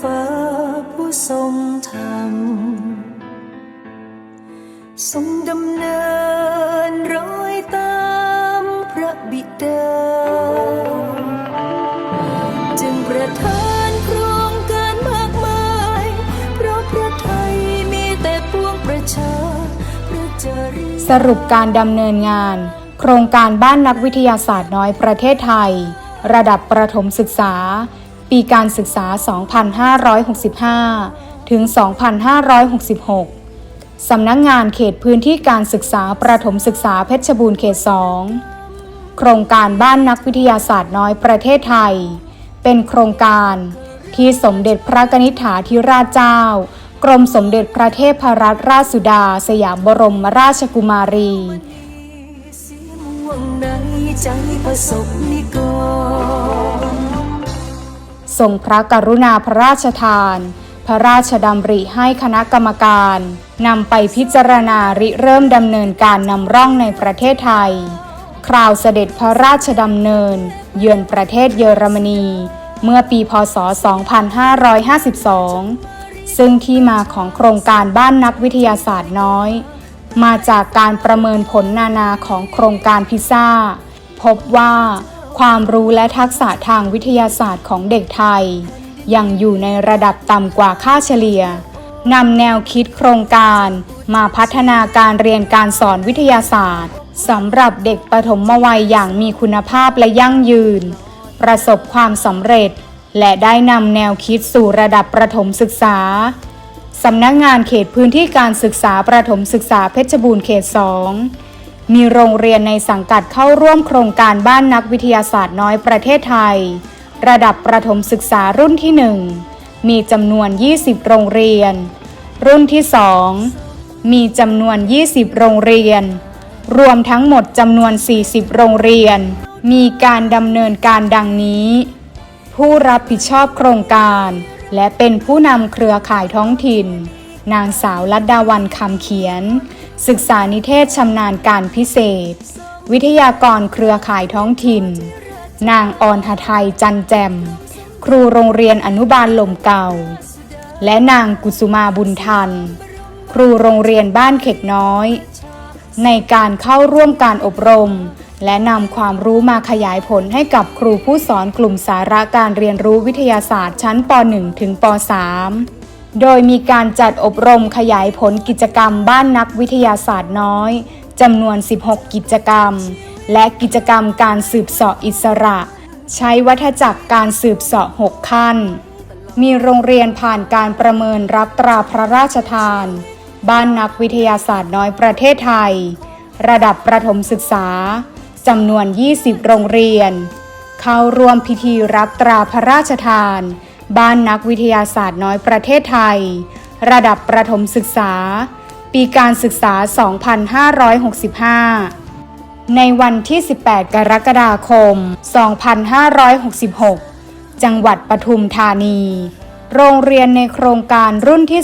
ฟ้าผู้ทรงธรรมทรงดำเนินรอยตามพระบิดา จึงประทานโครงการมากมาย เพราะพระไทยมีแต่ปวงประชา พระจริสรุปการดำเนินงาน โครงการบ้านนักวิทยาศาสตร์น้อยประเทศไทย ระดับประถมศึกษา ปีการศึกษา 2565 ถึง 2566 สำนักงงานเขตพื้นที่การศึกษาประถมศึกษาเพชรบูรณ์เขต 2 โครงการบ้านนักวิทยาศาสตร์น้อยประเทศไทย เป็นโครงการที่สมเด็จพระกนิษฐาธิราชเจ้า กรมสมเด็จพระเทพรัตนราชสุดา สยามบรมราชกุมารีใจประสบนิกร ทรงพระกรุณาพระราชทาน พระราชดำริให้คณะกรรมการนำไปพิจารณาริเริ่มดำเนินการนำร่องในประเทศไทย คราวเสด็จพระราชดำเนิน เยือนประเทศเยอรมนี เมื่อปีพศ 2552 ซึ่งที่มาของโครงการบ้านนักวิทยาศาสตร์น้อย มาจากการประเมินผลนานาของโครงการพิซซ่า พบว่า ความรู้และทักษะทางวิทยาศาสตร์ของเด็กไทย ยังอยู่ในระดับต่ำกว่าค่าเฉลี่ยนำแนวคิดโครงการมาพัฒนาการเรียนการสอนวิทยาศาสตร์สำหรับเด็กปฐมวัยอย่างมีคุณภาพและยั่งยืน ประสบความสำเร็จ และได้นำแนวคิดสู่ระดับประถมศึกษาสำนักงานเขตพื้นที่การศึกษาประถมศึกษาเพชรบูรณ์เขต 2 มีโรงเรียนในสังกัดเข้าร่วมโครงการบ้านนักวิทยาศาสตร์น้อยประเทศไทย ระดับประถมศึกษารุ่นที่ 1 มีจำนวน 20 โรงเรียน รุ่นที่ 2 มีจำนวน 20 โรงเรียน รวมทั้งหมดจำนวน 40 โรงเรียน มีการดำเนินการดังนี้ ผู้รับผิดชอบโครงการ และเป็นผู้นำเครือข่ายท้องถิ่น นางสาวลัดดาวันคำเขียน ศึกษานิเทศชำนาญการพิเศษ วิทยากรเครือข่ายท้องถิ่น นางออนหไทยจันแจม ครูโรงเรียนอนุบาลลมเก่า และนางกุสุมาบุญทัน ครูโรงเรียนบ้านเข็กน้อย ในการเข้าร่วมการอบรม และนำความรู้มาขยายผลให้กับครูผู้สอนกลุ่มสาระการเรียนรู้วิทยาศาสตร์ชั้นป .1 ถึงป .3 โดยมีการจัดอบรมขยายผลกิจกรรมบ้านนักวิทยาศาสตร์น้อยจำนวน 16 กิจกรรม และกิจกรรมการสืบเสาะอิสระ ใช้วัฏจักรการสืบเสาะ 6 ขั้น มีโรงเรียนผ่านการประเมินรับตราพระราชทาน บ้านนักวิทยาศาสตร์น้อยประเทศไทย ระดับประถมศึกษาจำนวน 20 โรงเรียน เข้าร่วมพิธีรับตราพระราชทาน บ้านนักวิทยาศาสตร์น้อยประเทศไทย ระดับประถมศึกษา ปีการศึกษา 2565 ในวันที่ 18 กรกฎาคม 2566 จังหวัดปทุมธานี โรงเรียนในโครงการรุ่นที่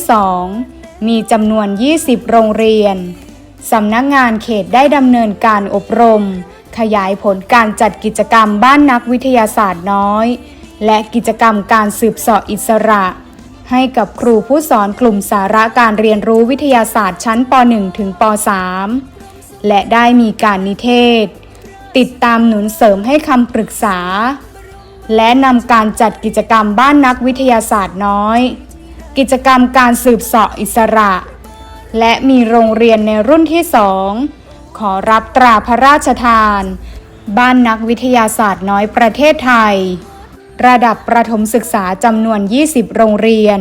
2 มีจำนวน 20 โรงเรียน สำนักงานเขตได้ดำเนินการอบรม ขยายผลการจัดกิจกรรมบ้านนักวิทยาศาสตร์น้อย และกิจกรรมการสืบเสาะอิสระ ให้กับครูผู้สอนกลุ่มสาระการเรียนรู้วิทยาศาสตร์ชั้นป .1 ถึงป .3 และได้มีการนิเทศ ติดตามหนุนเสริมให้คำปรึกษา และนำการจัดกิจกรรมบ้านนักวิทยาศาสตร์น้อย กิจกรรมการสืบเสาะอิสระ และมีโรงเรียนในรุ่นที่สองขอรับตราพระราชทาน บ้านนักวิทยาศาสตร์น้อยประเทศไทย ระดับประถมศึกษาจำนวน 20 โรงเรียน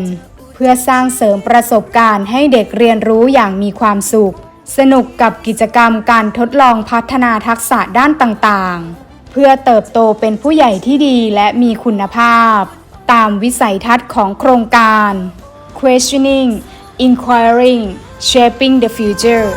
เพื่อสร้างเสริมประสบการณ์ให้เด็กเรียนรู้อย่างมีความสุข สนุกกับกิจกรรมการทดลองพัฒนาทักษะด้านต่างๆ เพื่อเติบโตเป็นผู้ใหญ่ที่ดีและมีคุณภาพ ตามวิสัยทัศน์ของโครงการ questioning inquiring shaping the future